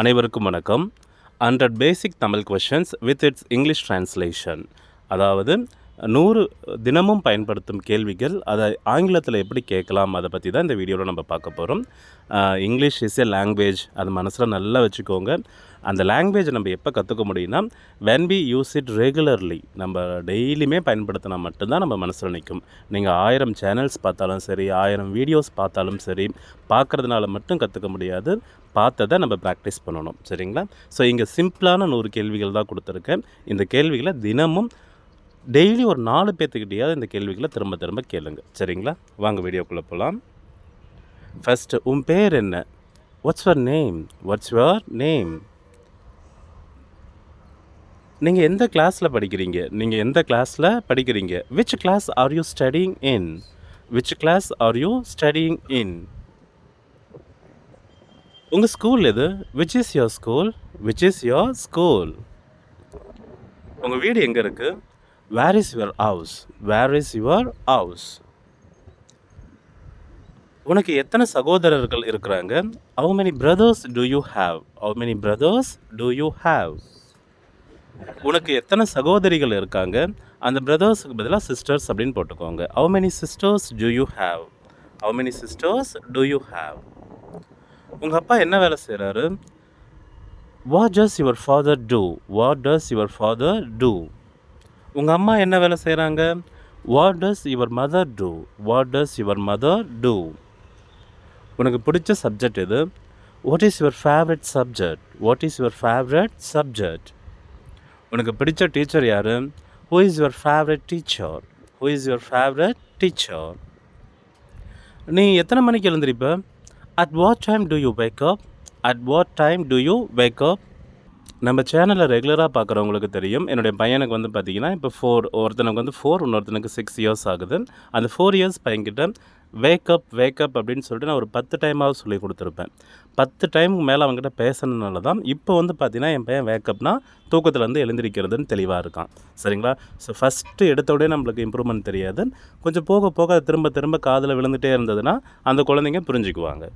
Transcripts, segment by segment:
அனைவருக்கும் வணக்கம். Hundred basic Tamil questions with its English translation அதாவது நூறு தினமும் பயன்படுத்தும் கேள்விகள் அதை ஆங்கிலத்தில் எப்படி கேட்கலாம் அதை பற்றி தான் இந்த வீடியோவில் நம்ம பார்க்க போகிறோம் இங்கிலீஷ் இஸ் எ லாங்குவேஜ் அது மனசில் நல்லா வச்சுக்கோங்க. அந்த லாங்குவேஜ் நம்ம எப்போ கற்றுக்க முடியும்னா when we use it regularly நம்ம டெய்லியுமே பயன்படுத்தினா மட்டும்தான் நம்ம மனசில் நிற்கும் நீங்கள் ஆயிரம் சேனல்ஸ் பார்த்தாலும் சரி ஆயிரம் வீடியோஸ் பார்த்தாலும் சரி பார்க்குறதுனால மட்டும் கற்றுக்க முடியாது. பார்த்ததை நம்ம ப்ராக்டிஸ் பண்ணணும். சரிங்களா? ஸோ இங்கே சிம்பிளான நூறு கேள்விகள் தான் கொடுத்துருக்கேன். இந்த கேள்விகளை தினமும் டெய்லி ஒரு நாலு பேர்த்துக்கிட்டையாவது இந்த கேள்விகளை திரும்ப திரும்ப கேளுங்க. சரிங்களா? வாங்க வீடியோக்குள்ளே போகலாம் ஃபஸ்ட்டு உன் பேர் என்ன? What's your name what's your name நீங்கள் எந்த கிளாஸில் படிக்கிறீங்க? நீங்கள் எந்த கிளாஸில் படிக்கிறீங்க? Which class are you studying in which class are you studying in உங்கள் ஸ்கூல் எது? Which is your school which is your school உங்கள் வீடு எங்கே இருக்குது where is your house where is your house உனக்கு எத்தனை சகோதரர்கள் இருக்கிறாங்க? How many brothers do you have how many brothers do you have உனக்கு எத்தனை சகோதரிகள் இருக்காங்க? அந்த பிரதர்ஸுக்கு பதிலாக சிஸ்டர்ஸ் அப்படின்னு போட்டுக்கோங்க. How many sisters do you have how many sisters do you have உங்கள் அப்பா என்ன வேலை செய்கிறாரு what does your father do what does your father do உங்கள் அம்மா என்ன வேலை செய்கிறாங்க what does your mother do what does your mother do உனக்கு பிடிச்ச சப்ஜெக்ட் இது what is your favourite subject what is your favourite subject உனக்கு பிடிச்ச டீச்சர் யார்? Who is your favourite teacher who is your favourite teacher நீ எத்தனை மணிக்கு எழுந்திருப்ப? At what time do you wake up at what time do you wake up நம்ம சேனலை ரெகுலராக பார்க்குறவங்களுக்கு தெரியும். என்னுடைய பையனுக்கு வந்து பார்த்தீங்கன்னா இப்போ ஃபோர் ஒருத்தனுக்கு வந்து ஃபோர் இன்னொருத்தனுக்கு சிக்ஸ் இயர்ஸ் ஆகுது. அந்த ஃபோர் இயர்ஸ் பையன்கிட்ட வேக்கப் வேக்கப் அப்படின்னு சொல்லிட்டு நான் ஒரு பத்து டைமாவது சொல்லி கொடுத்துருப்பேன். பத்து டைமுக்கு மேலே அவங்ககிட்ட பேசுனதுனால தான் இப்போ வந்து பார்த்தீங்கன்னா என் பையன் வேக்கப்னா தூக்கத்துலேருந்து எழுந்திரிக்கிறதுன்னு தெளிவாக இருக்கான். சரிங்களா? ஸோ ஃபஸ்ட்டு எடுத்த உடனே நம்மளுக்கு இம்ப்ரூவ்மெண்ட் தெரியாது. கொஞ்சம் போக போக திரும்ப திரும்ப காதில் விழுந்துகிட்டே இருந்ததுன்னா அந்த குழந்தைங்க புரிஞ்சுக்குவாங்க.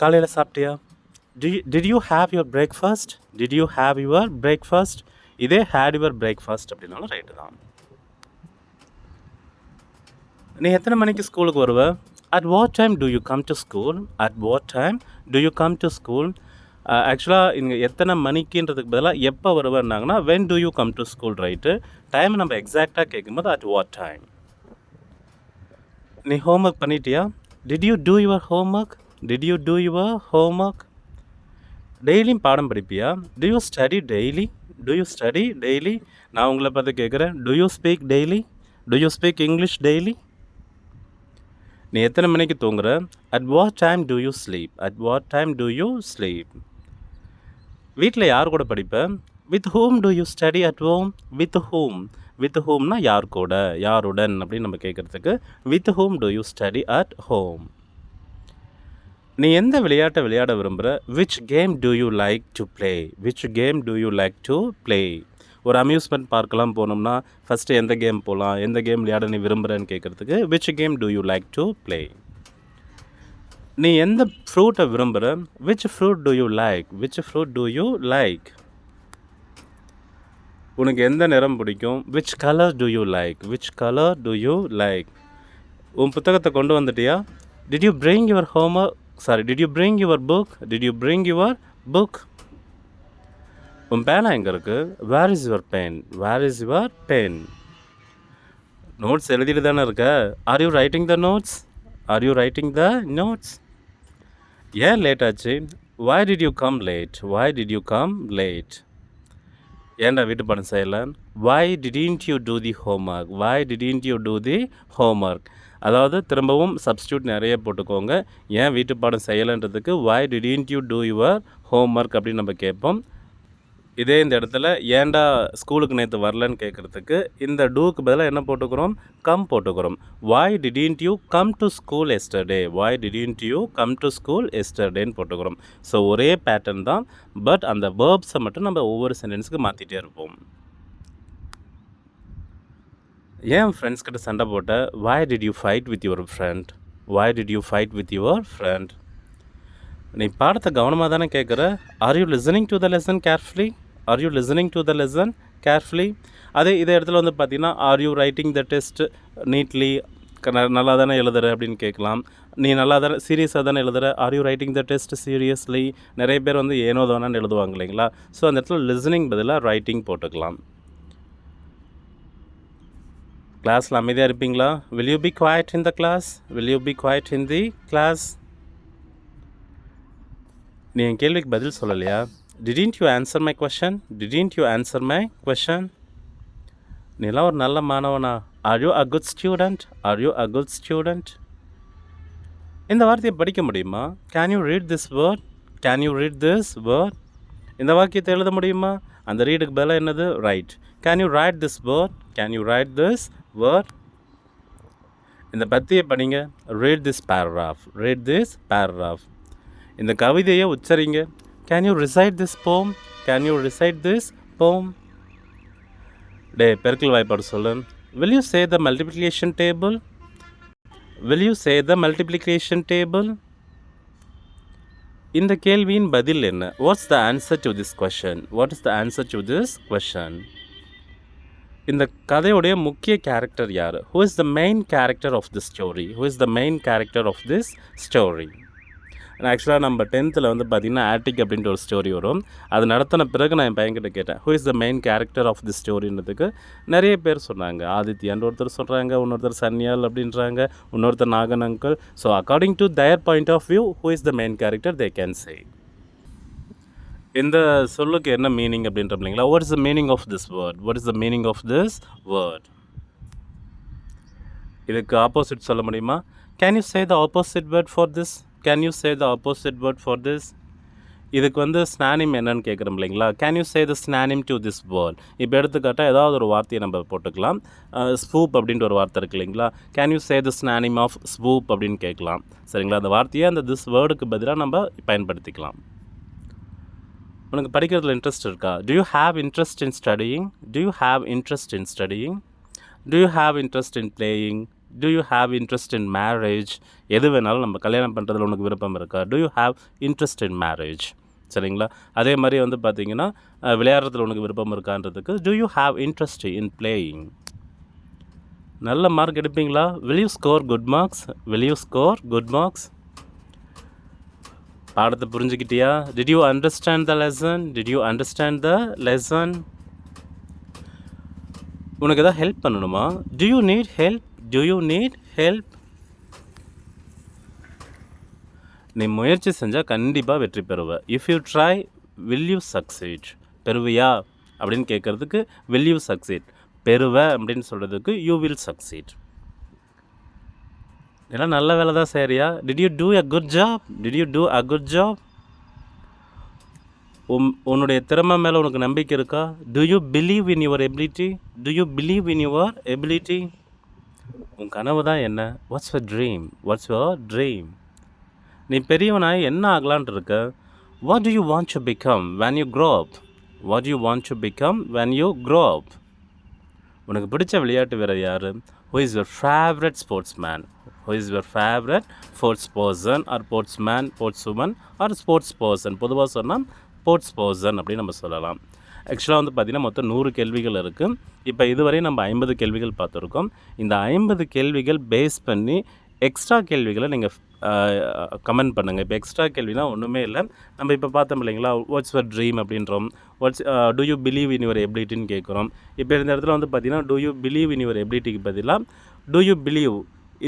காலையில் சாப்பிட்டியா? Did you have your breakfast did you have your breakfast இதே ஹேட் யுவர் பிரேக்ஃபாஸ்ட் அப்படின்னாலும் ரைட்டு தான். நீ எத்தனை மணிக்கு ஸ்கூலுக்கு வருவ? At what time do you come to school at what time do you come to school ஆக்சுவலாக இங்கே எத்தனை மணிக்குன்றதுக்கு பதிலாக எப்போ வருவேன்னாங்கன்னா when do you come to school right time நம்ம எக்ஸாக்டாக கேட்கும்போது அட் வாட் டைம் நீ ஹோம்ஒர்க் பண்ணிட்டியா? Did you two your homework did you do your homework டெய்லியும் பாடம் படிப்பியா? Do you study daily do you study daily நான் உங்களை பார்த்து கேட்குறேன். Do you speak daily do you speak English daily நீ எத்தனை மணிக்கு தூங்குற? At what time do you sleep at what time do you sleep வீட்டில் யார் கூட படிப்பேன் with home do you study at home with home with ஹோம்னா யார் கூட? யாருடன்? அப்படின்னு நம்ம கேட்குறதுக்கு with home do you study at home நீ எந்த விளையாட்டை விளையாட விரும்புகிற which game do you like to play which game do you like to play ஒரு அம்யூஸ்மெண்ட் பார்க்கெலாம் போனோம்னா ஃபஸ்ட்டு எந்த கேம் போகலாம் எந்த கேம் விளையாட நீ விரும்புகிறேன்னு கேட்குறதுக்கு which game do you like to play நீ எந்த ஃப்ரூட்டை விரும்புகிற which fruit do you like which fruit do you like உனக்கு எந்த நிறம் பிடிக்கும்? Which colour do you like which colour do you like உன் புத்தகத்தை கொண்டு வந்துட்டியா? Did you bring your homework sorry did you bring your book did you bring your book உன் பேனா எங்கே இருக்குது where is your pen where is your pen notes எழுதிட்டு தானே இருக்க? Are you writing the notes are you writing the notes ஏன் late ஆச்சு? Why did you come late why did you come late ஏன்டா வீட்டு பணம் செய்யலை? Why didn't you do the homework why didn't you do the homework அதாவது திரும்பவும் substitute நிறைய போட்டுக்கோங்க. ஏன் வீட்டு பாடம் செய்யலைன்றதுக்கு why didn't you do your homework அப்படின்னு நம்ம கேட்போம். இதே இந்த இடத்துல ஏன்டா ஸ்கூலுக்கு நேற்று வரலன்னு கேட்குறதுக்கு இந்த டூக்கு பதிலாக என்ன போட்டுக்கிறோம்? கம் போட்டுக்கிறோம். Why didn't you come to school yesterday why didn't you come to school எஸ்டர்டேன்னு போட்டுக்கிறோம். ஸோ ஒரே பேட்டர்ன் தான். பட் அந்த வேர்ப்ஸை மட்டும் நம்ம ஒவ்வொரு சென்டென்ஸுக்கு மாற்றிட்டே இருப்போம். ஏன் ஃப்ரெண்ட்ஸ் கிட்ட சண்டை போட்ட why did you fight with your friend why did you fight with your friend நீ பாடத்தை கவனமாக தானே கேட்குற are you listening to the lesson carefully are you listening to the lesson carefully அதே இதே இடத்துல வந்து பார்த்தீங்கன்னா are you writing the test neatly நல்லா தானே எழுதுற? அப்படின்னு கேட்கலாம் நீ நல்லா தானே சீரியஸாக தானே எழுதுற? Are you writing the test seriously நிறைய பேர் வந்து ஏனோ தானே எழுதுவாங்க இல்லைங்களா? ஸோ அந்த இடத்துல லிசனிங் பதிலாக ரைட்டிங் போட்டுக்கலாம். கிளாஸில் அமைதியாக இருப்பீங்களா? Will you be quiet in the class will you be quiet in the class நீ என் கேள்விக்கு பதில் சொல்லலையா? Didn't you answer my question didn't you answer my question நீலாம் ஒரு நல்ல மாணவனா? Are you a good student are you a good student இந்த வார்த்தையை படிக்க முடியுமா? Can you read this word can you read this word இந்த வாக்கியத்தை எழுத முடியுமா? அந்த ரீடுக்கு பதிலாக என்னது? Write can you write this word can you write this word இந்த பத்தியை படிங்க read this paragraph read this paragraph இந்த கவிதையை உச்சரிங்க. Can you recite this poem can you recite this poem டே பெருக்கல் வாய்ப்பாடு சொல்லு. Will you say the multiplication table will you say the multiplication table இந்த கேள்வியின் பதில் என்ன? What's the answer to this question what is the answer to this question இந்த கதையுடைய முக்கிய கேரக்டர் யார்? Who is the main character of the story who is the main character of this story ஆக்சுவலாக நம்ம டென்த்தில் வந்து பார்த்திங்கன்னா ஆட்டிக் அப்படின்ற ஒரு ஸ்டோரி வரும். அது நடத்தின பிறகு நான் என் பையன்கிட்ட கேட்டேன் who is the main character of the ஸ்டோரின்றதுக்கு நிறைய பேர் சொன்னாங்க. ஆதித்யான்ற ஒருத்தர் சொல்கிறாங்க இன்னொருத்தர் சன்னியால் அப்படின்றாங்க இன்னொருத்தர் Nagan uncle so according to their point of view who is the main character they can say இந்த சொல்லுக்கு என்ன மீனிங் அப்படின்ற இல்லைங்களா what is the meaning of this word what is the meaning of this word இதுக்கு opposite சொல்ல முடியுமா? Can you say the opposite word for this can you say the opposite word for this இதுக்கு வந்து synonym என்னன்னு கேட்குறோம் இல்லைங்களா? Can you say the synonym to this word இப்போ எடுத்துக்காட்டால் ஏதாவது ஒரு வார்த்தையை நம்ம போட்டுக்கலாம். ஸ்பூப் அப்படின்ட்டு ஒரு வார்த்தை இருக்கு இல்லைங்களா? Can you say the synonym of spoof அப்படின்னு கேட்கலாம். சரிங்களா? அந்த வார்த்தையை அந்த திஸ் வேர்டுக்கு பதிலாக நம்ம பயன்படுத்திக்கலாம். உனக்கு படிக்கிறதுல இன்ட்ரெஸ்ட் இருக்கா? Do you have interest in studying do you have interest in studying do you have interest in playing do you have interest in marriage எது வேணாலும் நம்ம கல்யாணம் பண்ணுறதுல உனக்கு விருப்பம் இருக்கா? Do you have interest in marriage சரிங்களா? அதே மாதிரி வந்து பார்த்தீங்கன்னா விளையாடுறதுல உனக்கு விருப்பம் இருக்கான்றதுக்கு do you have interest in playing நல்ல மார்க் எடுப்பீங்களா? Will you score good marks will you score good marks பாடத்தை புரிஞ்சுக்கிட்டியா? Did you understand the lesson did you understand the lesson உனக்கு எதாவது ஹெல்ப் பண்ணணுமா? Do you need help do you need help நீ முயற்சி செஞ்சால் கண்டிப்பாக வெற்றி பெறுவ. If you try will you succeed பெறுவியா? அப்படின்னு கேட்குறதுக்கு வில் யூ சக்சீட் பெறுவ அப்படின்னு சொல்கிறதுக்கு யூ வில் சக்சீட் எல்லாம் நல்ல வேலை தான் சரியா did you do a good job did you do a good job உன் உன்னுடைய திறமை மேலே உனக்கு நம்பிக்கை இருக்கா? Do you believe in your ability do you believe in your ability உன் கனவு தான் என்ன? What's your dream what's your dream நீ பெரியவனாய் என்ன ஆகலான் இருக்க? What do you want to become when you grow up what you want to become when you grow up உனக்கு பிடிச்ச விளையாட்டு வீரர் யார்? Who is your favourite sportsman who is your favourite sports person or sportsman sportswoman or sports person பொதுவாக சொன்னால் sports person அப்படின்னு நம்ம சொல்லலாம். ஆக்சுவலாக வந்து பார்த்திங்கன்னா மொத்தம் நூறு கேள்விகள் இருக்குது இப்போ இதுவரை நம்ம ஐம்பது கேள்விகள் பார்த்துருக்கோம் இந்த ஐம்பது கேள்விகள் பேஸ் பண்ணி எக்ஸ்ட்ரா கேள்விகளை நீங்கள் கமெண்ட் பண்ணுங்கள் இப்போ எக்ஸ்ட்ரா கேள்வினா ஒன்றுமே இல்லை. நம்ம இப்போ பார்த்தோம் இல்லைங்களா வாட்ஸ் யுவர் ட்ரீம் அப்படின்றோம். What's do you believe in your எபிலிட்டின்னு கேட்குறோம் இப்போ இந்த இடத்துல வந்து பார்த்திங்கன்னா do you believe in your எபிலிட்டிக்கு பதிலாக do you believe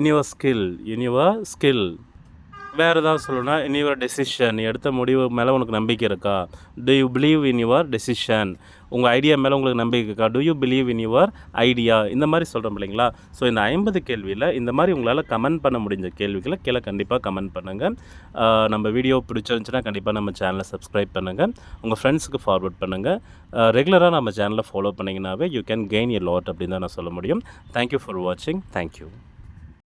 in your skill in your skill வேறு ஏதாவது சொல்லணும்னா இன் யுவர் டெசிஷன் எடுத்த முடிவு மேலே உனக்கு நம்பிக்கை இருக்கா? Do you believe in your decision உங்கள் ஐடியா மேலே உங்களுக்கு நம்பிக்கை இருக்கா? Do you believe in your idea இந்த மாதிரி சொல்கிறோம் இல்லைங்களா? ஸோ இந்த ஐம்பது கேள்வியில் இந்த மாதிரி உங்களால் கமெண்ட் பண்ண முடிஞ்ச கேள்விகளை கீழே கண்டிப்பாக கமெண்ட் பண்ணுங்கள் நம்ம வீடியோ பிடிச்சிருந்துச்சுன்னா கண்டிப்பாக நம்ம சேனலை சப்ஸ்கிரைப் பண்ணுங்கள் உங்கள் ஃப்ரெண்ட்ஸுக்கு ஃபார்வர்ட் பண்ணுங்கள் ரெகுலராக நம்ம சேனலை follow பண்ணிங்கனாவே you can gain a lot அப்படின்னு தான் நான் சொல்ல முடியும். தேங்க்யூ ஃபார் வாட்சிங் தேங்க்யூ